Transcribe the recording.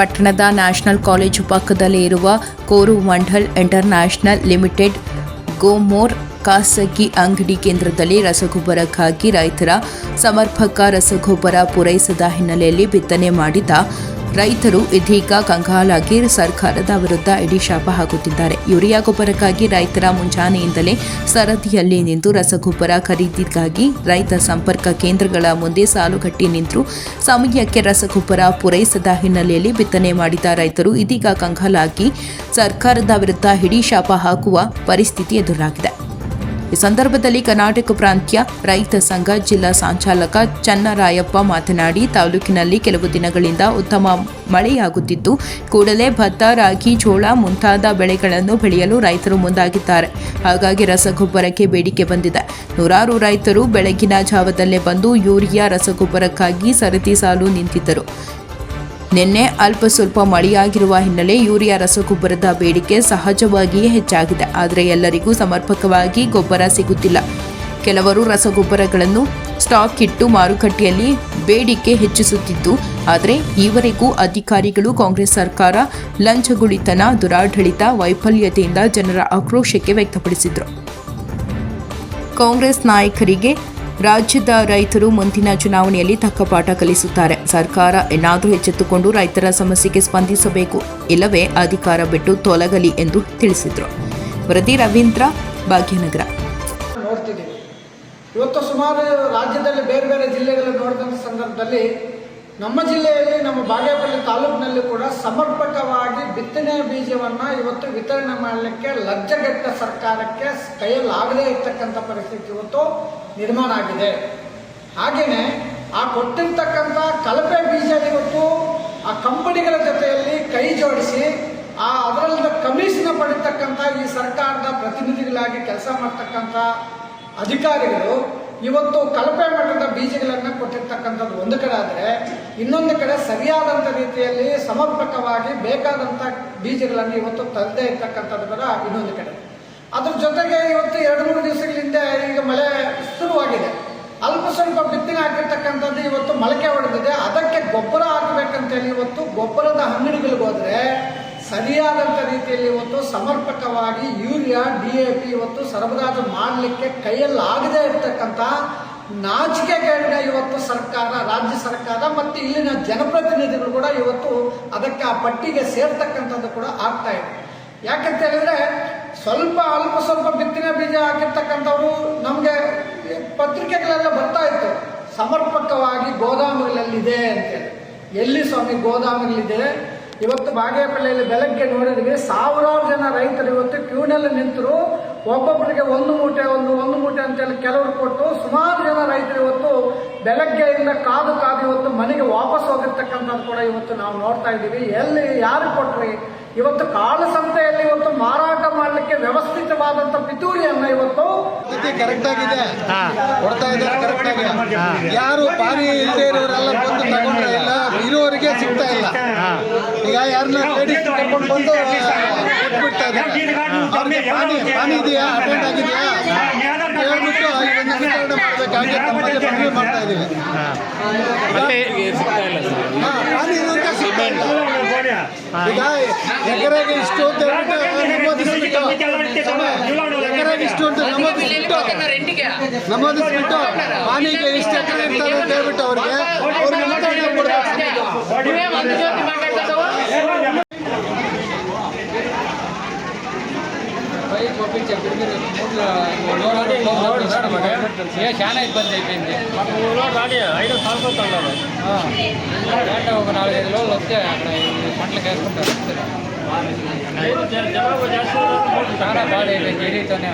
ಪಟ್ಟಣದ national college ಪಕ್ಕದಲ್ಲೇ ಇರುವ ಕೋರುಮಂಡಲ್ ಇಂಟರ್ನ್ಯಾಷನಲ್ ಲಿಮಿಟೆಡ್ ಗೋಮೋರ್ ಖಾಸಗಿ ಅಂಗಡಿ ಕೇಂದ್ರದಲ್ಲಿ ರಸಗೊಬ್ಬರಕ್ಕಾಗಿ ರೈತರ ಸಮರ್ಪಕ ರಸಗೊಬ್ಬರ ಪೂರೈಸದ ಹಿನ್ನೆಲೆಯಲ್ಲಿ ಬಿತ್ತನೆ ಮಾಡಿದ ರೈತರು ಇದೀಗ ಕಂಗಾಲಾಗಿ ಸರ್ಕಾರದ ವಿರುದ್ಧ ಇಡೀ ಶಾಪ ಹಾಕುತ್ತಿದ್ದಾರೆ. ಯೂರಿಯಾ ಗೊಬ್ಬರಕ್ಕಾಗಿ ರೈತರ ಮುಂಜಾನೆಯಿಂದಲೇ ಸರದಿಯಲ್ಲಿ ನಿಂತು ರಸಗೊಬ್ಬರ ಖರೀದಿಗಾಗಿ ರೈತ ಸಂಪರ್ಕ ಕೇಂದ್ರಗಳ ಮುಂದೆ ಸಾಲುಗಟ್ಟಿ ನಿಂತು ಸಮಯಕ್ಕೆ ರಸಗೊಬ್ಬರ ಪೂರೈಸದ ಹಿನ್ನೆಲೆಯಲ್ಲಿ ಬಿತ್ತನೆ ಮಾಡಿದ ರೈತರು ಇದೀಗ ಕಂಗಾಲಾಗಿ ಸರ್ಕಾರದ ವಿರುದ್ಧ ಹಿಡಿ ಶಾಪ ಹಾಕುವ ಪರಿಸ್ಥಿತಿ ಎದುರಾಗಿದೆ. ಈ ಸಂದರ್ಭದಲ್ಲಿ ಕರ್ನಾಟಕ ಪ್ರಾಂತ್ಯ ರೈತ ಸಂಘ ಜಿಲ್ಲಾ ಸಂಚಾಲಕ ಚನ್ನರಾಯಪ್ಪ ಮಾತನಾಡಿ, ತಾಲೂಕಿನಲ್ಲಿ ಕೆಲವು ದಿನಗಳಿಂದ ಉತ್ತಮ ಮಳೆಯಾಗುತ್ತಿದ್ದು, ಕೂಡಲೇ ಭತ್ತ, ರಾಗಿ, ಜೋಳ ಮುಂತಾದ ಬೆಳೆಗಳನ್ನು ಬೆಳೆಯಲು ರೈತರು ಮುಂದಾಗಿದ್ದಾರೆ. ಹಾಗಾಗಿ ರಸಗೊಬ್ಬರಕ್ಕೆ ಬೇಡಿಕೆ ಬಂದಿದೆ. ನೂರಾರು ರೈತರು ಬೆಳಗಿನ ಜಾವದಲ್ಲೇ ಬಂದು ಯೂರಿಯಾ ರಸಗೊಬ್ಬರಕ್ಕಾಗಿ ಸರತಿ ಸಾಲು ನಿಂತಿದ್ದರು. ನಿನ್ನೆ ಅಲ್ಪ ಸ್ವಲ್ಪ ಮಳೆಯಾಗಿರುವ ಹಿನ್ನೆಲೆ ಯೂರಿಯಾ ರಸಗೊಬ್ಬರದ ಬೇಡಿಕೆ ಸಹಜವಾಗಿಯೇ ಹೆಚ್ಚಾಗಿದೆ, ಆದರೆ ಎಲ್ಲರಿಗೂ ಸಮರ್ಪಕವಾಗಿ ಗೊಬ್ಬರ ಸಿಗುತ್ತಿಲ್ಲ. ಕೆಲವರು ರಸಗೊಬ್ಬರಗಳನ್ನು ಸ್ಟಾಕ್ ಇಟ್ಟು ಮಾರುಕಟ್ಟೆಯಲ್ಲಿ ಬೇಡಿಕೆ ಹೆಚ್ಚಿಸುತ್ತಿದ್ದು, ಆದರೆ ಈವರೆಗೂ ಅಧಿಕಾರಿಗಳು ಕಾಂಗ್ರೆಸ್ ಸರ್ಕಾರ ಲಂಚಗುಳಿತನ, ದುರಾಡಳಿತ ವೈಫಲ್ಯತೆಯಿಂದ ಜನರ ಆಕ್ರೋಶಕ್ಕೆ ವ್ಯಕ್ತಪಡಿಸಿದರು. ಕಾಂಗ್ರೆಸ್ ನಾಯಕರಿಗೆ ರಾಜ್ಯದ ರೈತರು ಮುಂದಿನ ಚುನಾವಣೆಯಲ್ಲಿ ತಕ್ಕ ಪಾಠ ಕಲಿಸುತ್ತಾರೆ. ಸರ್ಕಾರ ಏನಾದರೂ ಎಚ್ಚೆತ್ತುಕೊಂಡು ರೈತರ ಸಮಸ್ಯೆಗೆ ಸ್ಪಂದಿಸಬೇಕು. ಇಲ್ಲವೇ ಅಧಿಕಾರ ಬಿಟ್ಟು ತೊಲಗಲಿ ಎಂದು ತಿಳಿಸಿದರು. ವರದಿ ರವೀಂದ್ರ ಭಾಗ್ಯನಗರ. ನೋಡ್ತಿದ್ದೀವಿ ಇವತ್ತು ಸುಮಾರು ರಾಜ್ಯದಲ್ಲಿ ಬೇರೆ ಬೇರೆ ಜಿಲ್ಲೆಗಳಲ್ಲಿ ನೋಡಿದಂಥ ಸಂದರ್ಭದಲ್ಲಿ ನಮ್ಮ ಜಿಲ್ಲೆಯಲ್ಲಿ, ನಮ್ಮ ಬಾಗೇಪಲ್ಲಿ ತಾಲೂಕಿನಲ್ಲಿ ಕೂಡ ಸಮರ್ಪಕವಾಗಿ ಬಿತ್ತನೆ ಬೀಜವನ್ನು ಇವತ್ತು ವಿತರಣೆ ಮಾಡಲಿಕ್ಕೆ ಲಜ್ಜೆಗೆಟ್ಟ ಸರ್ಕಾರಕ್ಕೆ ಕೈಯಲ್ಲಾಗದೇ ಇರ್ತಕ್ಕಂಥ ಪರಿಸ್ಥಿತಿ ಇವತ್ತು ನಿರ್ಮಾಣ ಆಗಿದೆ. ಹಾಗೆಯೇ ಆ ಕೊಟ್ಟಿರ್ತಕ್ಕಂಥ ಕಲಪೆ ಬೀಜ ಇವತ್ತು ಆ ಕಂಪನಿಗಳ ಜೊತೆಯಲ್ಲಿ ಕೈ ಜೋಡಿಸಿ, ಆ ಅದರಲ್ಲಿನ ಕಮಿಷನ್ ಪಡಿತಕ್ಕಂಥ ಈ ಸರ್ಕಾರದ ಪ್ರತಿನಿಧಿಗಳಾಗಿ ಕೆಲಸ ಮಾಡ್ತಕ್ಕಂಥ ಅಧಿಕಾರಿಗಳು ಇವತ್ತು ಕಳಪೆ ಮಟ್ಟದ ಬೀಜಗಳನ್ನು ಕೊಟ್ಟಿರ್ತಕ್ಕಂಥದ್ದು ಒಂದು ಕಡೆ ಆದರೆ ಇನ್ನೊಂದು ಕಡೆ ಸರಿಯಾದಂಥ ರೀತಿಯಲ್ಲಿ ಸಮರ್ಪಕವಾಗಿ ಬೇಕಾದಂಥ ಬೀಜಗಳನ್ನು ಇವತ್ತು ತರದೇ ಇರ್ತಕ್ಕಂಥದ್ದು ಕೂಡ ಇನ್ನೊಂದು ಕಡೆ. ಅದ್ರ ಜೊತೆಗೆ ಇವತ್ತು ಎರಡು, ಮೂರು ದಿವಸಗಳ ಹಿಂದೆ ಈಗ ಮಳೆ ಶುರುವಾಗಿದೆ ಅಲ್ಪ ಸ್ವಲ್ಪ ಬಿತ್ತನೆ ಹಾಕಿರ್ತಕ್ಕಂಥದ್ದು ಇವತ್ತು ಮೊಳಕೆ ಹೊಡೆದಿದೆ ಅದಕ್ಕೆ ಗೊಬ್ಬರ ಹಾಕಬೇಕಂತೇಳಿ ಇವತ್ತು ಗೊಬ್ಬರದ ಅಂಗಡಿಗಳಿಗೆ ಹೋದರೆ ಸರಿಯಾದಂಥ ರೀತಿಯಲ್ಲಿ ಇವತ್ತು ಸಮರ್ಪಕವಾಗಿ ಯೂರಿಯಾ, ಡಿ ಎ ಪಿ ಇವತ್ತು ಸರಬರಾಜು ಮಾಡಲಿಕ್ಕೆ ಕೈಯಲ್ಲಾಗದೇ ಇರತಕ್ಕಂಥ ನಾಚಿಕೆಗಳನ್ನ ಇವತ್ತು ಸರ್ಕಾರ, ರಾಜ್ಯ ಸರ್ಕಾರ ಮತ್ತು ಇಲ್ಲಿನ ಜನಪ್ರತಿನಿಧಿಗಳು ಕೂಡ ಇವತ್ತು ಅದಕ್ಕೆ ಆ ಪಟ್ಟಿಗೆ ಸೇರ್ತಕ್ಕಂಥದ್ದು ಕೂಡ ಆಗ್ತಾ ಇದೆ. ಯಾಕಂತ ಹೇಳಿದ್ರೆ ಸ್ವಲ್ಪ ಅಲ್ಪ ಸ್ವಲ್ಪ ಬಿತ್ತನೆ ಬೀಜ ಹಾಕಿರ್ತಕ್ಕಂಥವ್ರು ನಮಗೆ ಪತ್ರಿಕೆಗಳೆಲ್ಲ ಬರ್ತಾ ಇತ್ತು. ಸಮರ್ಪಕವಾಗಿ ಗೋದಾಮುಗಳಲ್ಲಿದೆ ಅಂತೇಳಿ ಎಲ್ಲಿ ಸ್ವಾಮಿ ಗೋದಾಮುಗಳಿದೆ? ಇವತ್ತು ಬಾಗೇಪಲ್ಲಿಯಲ್ಲಿ ಬೆಳಗ್ಗೆ ನೋಡಿದ್ವಿ ಸಾವಿರಾರು ಜನ ರೈತರು ಇವತ್ತು ಕ್ಯೂನಲ್ಲಿ ನಿಂತರು. ಒಬ್ಬೊಬ್ಬರಿಗೆ ಒಂದು ಮೂಟೆ, ಒಂದು ಒಂದು ಮೂಟೆ ಅಂತೇಳಿ ಕೆಲವರು ಕೊಟ್ಟು ಸುಮಾರು ಜನ ರೈತರು ಇವತ್ತು ಬೆಳಗ್ಗೆಯಿಂದ ಕಾದು ಕಾದು ಇವತ್ತು ಮನೆಗೆ ವಾಪಸ್ ಹೋಗಿರ್ತಕ್ಕಂಥದ್ದು ಕೂಡ ಇವತ್ತು ನಾವು ನೋಡ್ತಾ ಇದ್ದೀವಿ. ಎಲ್ಲಿ ಯಾರು ಕೊಟ್ರಿ ಇವತ್ತು ಕಾಳು ಸಂತೆಯಲ್ಲಿ ಇವತ್ತು ಮಾರಾಟ ಮಾಡಲಿಕ್ಕೆ ವ್ಯವಸ್ಥಿತವಾದಂತ ಪಿತೂರಿಯನ್ನ ಇವತ್ತು ಸ್ಥಿತಿ ಕರೆಕ್ಟ್ ಆಗಿದೆ. ಕೊಡ್ತಾ ಇದ್ದಾರೆ ಕರೆಕ್ಟ್ ಆಗಿ. ಯಾರು ಪಾನಿ ಇಲ್ಲದೆ ಇರೋರೆಲ್ಲ ಬಂದು ತಗೊಂಡ್ರೆ ಇಲ್ಲ ಇರೋರಿಗೆ ಸಿಗ್ತಾ ಇಲ್ಲ. ಈಗ ಯಾರನ್ನ ಲೇಡೀಸ್ ಕರ್ಕೊಂಡು ಬಂದು ಕೊಟ್ಬಿಡ್ತಾ ಇದ್ದಾರೆ. ಅವ್ರಿಗೆ ಪಾನಿ ಪಾನಿ ಇದೆಯಾ? ಅಟೆಂಡ್ ಆಗಿದೆಯಾ? ಹೇಳ್ಬಿಟ್ಟು ಇದನ್ನ ವಿತರಣೆ ಮಾಡಬೇಕಾಗಿ ತಮ್ಮಲ್ಲಿ ಮನವಿ ಮಾಡ್ತಾ ಇದೀವಿ ಹಾ, ಪಾನಿ ಇರೋರಿಗೆ ಸಿಗ್ತಾ ಇಲ್ಲ. ಈಗ ಎಕರೆಗೆ ಇಷ್ಟು ಅಂತ ನಮೂದಿಸ್ಬಿಟ್ಟು ಎಕರೆಗೆ ಇಷ್ಟು ಅಂತ ನಮೂದಿಸ್ಬಿಟ್ಟು ನಮೂದಿಸ್ಬಿಟ್ಟು ಪಾನಿಗೆ ಇಷ್ಟು ಎಕರೆ ಇರ್ತಾರೆ ಅಂತ ಹೇಳ್ಬಿಟ್ಟು ಅವ್ರಿಗೆ ಅವ್ರಿಗೆ పంపించే ఏ చాలా ఇబ్బంది అయిపోయింది? అంటే ఒక నాలుగైదు రోజులు వస్తే అక్కడ పంటలకు వేసుకుంటారు. చాలా బాధైపోయింది ఏరీతోనే